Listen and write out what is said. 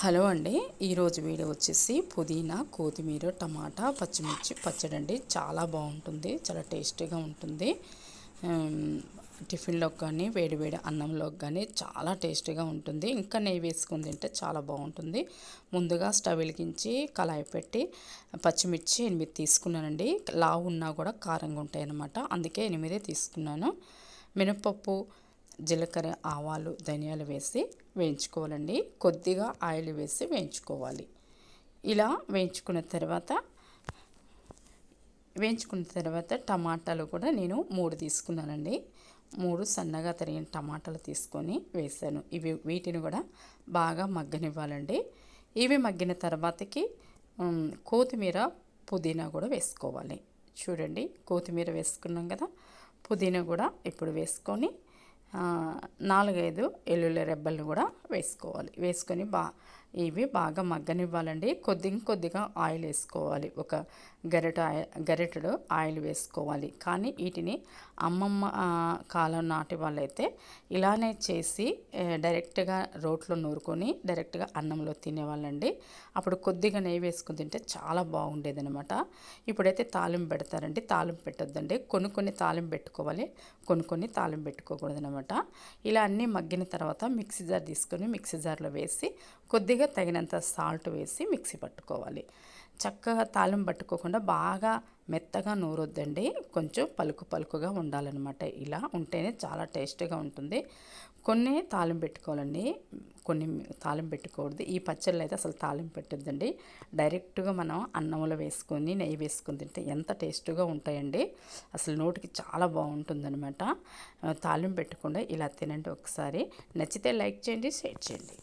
Hello అండి. ఈరోజు video వచ్చేసి పుదీనా కొత్తిమీర టమాటా పచ్చిమిర్చి పచ్చడి అండి. చాలా బాగుంటుంది. చాలా టేస్టీగా ఉంటుంది. టిఫిన్లోకి కానీ వేడివేడి అన్నంలోకి కానీ చాలా టేస్టీగా ఉంటుంది. ఇంకా నెయ్యి వేసుకుని తింటే చాలా బాగుంటుంది. ముందుగా స్టవ్ వెలిగించి కళాయి పెట్టి పచ్చిమిర్చి ఎనిమిది తీసుకున్నానండి. లావు ఉన్నా కూడా కారంగా ఉంటాయి అన్నమాట అందుకే ఎనిమిదే తీసుకున్నాను. మినపప్పు జీలకర్ర ఆవాలు ధనియాలు వేసి వేయించుకోవాలండి. కొద్దిగా ఆయిల్ వేసి వేయించుకోవాలి. ఇలా వేయించుకున్న తర్వాత వేయించుకున్న తర్వాత టమాటాలు కూడా నేను మూడు తీసుకున్నానండి. మూడు సన్నగా తరిగిన టమాటాలు తీసుకొని వేసాను. ఇవి వీటిని కూడా బాగా మగ్గనివ్వాలండి. ఇవి మగ్గిన తర్వాతకి కొత్తిమీర పుదీనా కూడా వేసుకోవాలి. చూడండి కొత్తిమీర వేసుకున్నాం కదా పుదీనా కూడా ఇప్పుడు వేసుకొని నాలుగైదు ఎల్లుల్లి రెబ్బలను కూడా వేసుకోవాలి. వేసుకొని బా ఇవి బాగా మగ్గనివ్వాలండి. కొద్ది కొద్దిగా ఆయిల్ వేసుకోవాలి. ఒక గరిట గరిటెడు ఆయిల్ వేసుకోవాలి. కానీ వీటిని అమ్మమ్మ కాలం నాటి వాళ్ళైతే ఇలానే చేసి డైరెక్ట్గా రోట్లో నూరుకొని డైరెక్ట్గా అన్నంలో తినేవాళ్ళండి. అప్పుడు కొద్దిగా నెయ్యి వేసుకుని తింటే చాలా బాగుండేది అనమాట ఇప్పుడైతే తాలింపు పెడతారండి. తాలింపు పెట్టొద్దండి. కొన్ని కొన్ని తాలింపు పెట్టుకోవాలి. కొన్ని కొన్ని తాలింపు పెట్టుకోకూడదు అనమాట ఇలా అన్నీ మగ్గిన తర్వాత మిక్సీ జార్ తీసుకొని మిక్సీ జార్లో వేసి కొద్దిగా తగినంత సాల్ట్ వేసి మిక్సీ పట్టుకోవాలి. చక్కగా తాళం పట్టుకోకుండా బాగా మెత్తగా నూరొద్దండి. కొంచెం పలుకు పలుకుగా ఉండాలన్నమాట. ఇలా ఉంటేనే చాలా టేస్టీగా ఉంటుంది. కొన్ని తాళం పెట్టుకోవాలండి. కొన్ని తాళం పెట్టుకోవద్దు ఈ పచ్చళ్ళు అయితే అసలు తాళం పెట్టద్దండి. డైరెక్ట్గా మనం అన్నంలో వేసుకొని నెయ్యి వేసుకొని తింటే ఎంత టేస్ట్గా ఉంటాయండి. అసలు నోటికి చాలా బాగుంటుందన్నమాట. తాళం పెట్టకుండా ఇలా తినండి ఒకసారి. నచ్చితే లైక్ చేయండి షేర్ చేయండి.